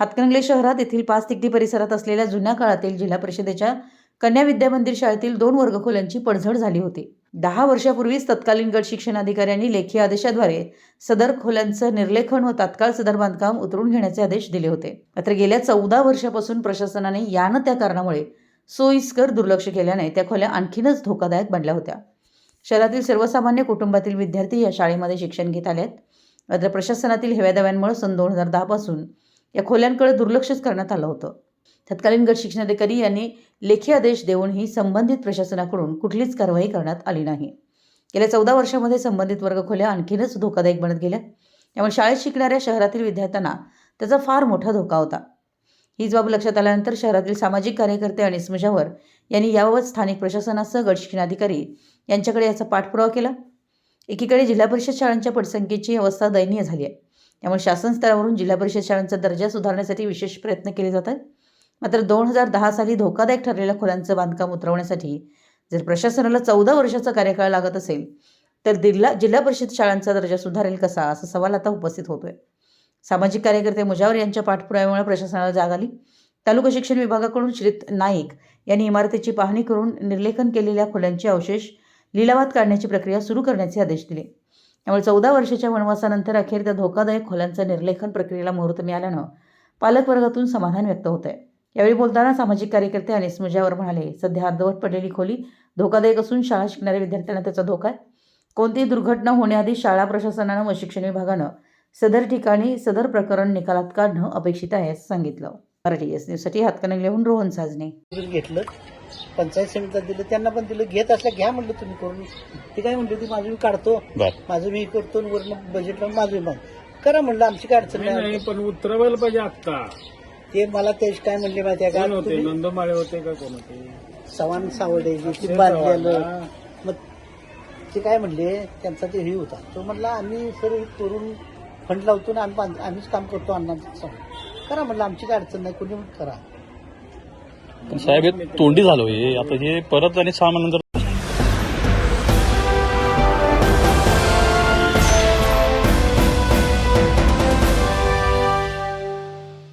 हातकणंगले शहरात येथील पाच तिकडी परिसरात असलेल्या जुन्या काळातील जिल्हा परिषदेच्या कन्या विद्या मंदिर शाळेतील दोन वर्गखोल्यांची पडझड झाली होती. दहा वर्षापूर्वीच तत्कालीन गट शिक्षण अधिकाऱ्यांनी लेखी आदेशाद्वारे सदर खोल्यांचं निर्लेखन व तात्काळ सदर बांधकाम उतरून घेण्याचे आदेश दिले होते. मात्र गेल्या चौदा वर्षापासून प्रशासनाने यानं त्या कारणामुळे सोयीस्कर दुर्लक्ष केल्याने त्या खोल्या आणखीनच धोकादायक बनल्या होत्या. शहरातील सर्वसामान्य कुटुंबातील विद्यार्थी या शाळेमध्ये शिक्षण घेत आले आहेत मात्र प्रशासनातील हेव्यादाव्यांमुळे सन दोन हजार दहापासून या खोल्यांकडे दुर्लक्षच करण्यात आलं होतं. तत्कालीन गट शिक्षणाधिकारी यांनी लेखी आदेश देऊनही संबंधित प्रशासनाकडून कुठलीच कारवाई करण्यात आली नाही. गेल्या चौदा वर्षामध्ये संबंधित वर्गखोल्या आणखीनच धोकादायक बनत गेल्या. त्यामुळे शाळेत शिकणाऱ्या शहरातील विद्यार्थ्यांना त्याचा फार मोठा धोका होता. हीच बाब लक्षात आल्यानंतर शहरातील सामाजिक कार्यकर्ते आणि स्मजावर यांनी याबाबत स्थानिक प्रशासनासह गट शिक्षणाधिकारी यांच्याकडे याचा पाठपुरावा केला. एकीकडे जिल्हा परिषद शाळांच्या पटसंख्येची अवस्था दयनीय झाली आहे. त्यामुळे शासन स्तरावरून जिल्हा परिषद शाळांचा दर्जा सुधारण्यासाठी विशेष प्रयत्न केले जात आहेत मात्र दोन हजार दहा साली धोकादायक ठरलेल्या खोल्यांचं बांधकाम उतरवण्यासाठी जर प्रशासनाला चौदा वर्षाचा कार्यकाळ लागत असेल तर दिल्ला जिल्हा परिषद शाळांचा दर्जा सुधारेल कसा असा सवाल आता उपस्थित होतोय. सामाजिक कार्यकर्ते मुजावर यांच्या पाठपुराव्यामुळे प्रशासनाला जाग आली. तालुका शिक्षण विभागाकडून श्रीत नाईक यांनी इमारतीची पाहणी करून निर्लेखन केलेल्या खोल्यांचे अवशेष लिलावात काढण्याची प्रक्रिया सुरू करण्याचे आदेश दिले. त्यामुळे चौदा वर्षाच्या वनवासानंतर अखेर त्या धोकादायक खोल्यांचं निर्लेखन प्रक्रियेला मुहूर्त मिळाल्यानं पालकवर्गातून समाधान व्यक्त होत आहे यावेळी बोलताना सामाजिक कार्यकर्ते अनिस मुजावर म्हणाले सध्या अर्धवट पडलेली खोली धोकादायक असून शाळा शिकणाऱ्या विद्यार्थ्यांना त्याचा धोका आहे. कोणतीही दुर्घटना होण्याआधी शाळा प्रशासनानं व शिक्षण विभागानं सदर ठिकाणी सदर प्रकरण निकालात काढणं अपेक्षित आहे असं सांगितलं. मराठी एस न्यूजसाठी हातकणंगलेहून रोहन साजने घेतलं. पंचायत समितीला दिलं त्यांना पण दिलं घेत असल्या घ्या म्हणलं तुम्ही करून. ते काय म्हणले ती माझं मी काढतो बर. माझं मी करतो आणि वरनं बजेट लावून माझं मग करा म्हणलं आमची काय अडचण नाही नाही. नाही पण उतरवायला पाहिजे आत्ता. ते मला ते काय म्हणले माहिती आहे कोण का होते? तुम्ही नंदमाळे होते का कोण होते? सवान सावडे जे ते बांधलेलं. मग ते काय म्हणले त्यांचा ते हे होता. तो म्हणला आम्ही सर हे करून फंड लावतो ना आम्ही बांध- आम्हीच काम करतो अण्णांचं. सांग करा म्हणलं आमची काय अडचण नाही कोणी पण करा. पण साहेब हे तोंडी झालो हो हे आता हे परत आणि सहा महिन्यानंतर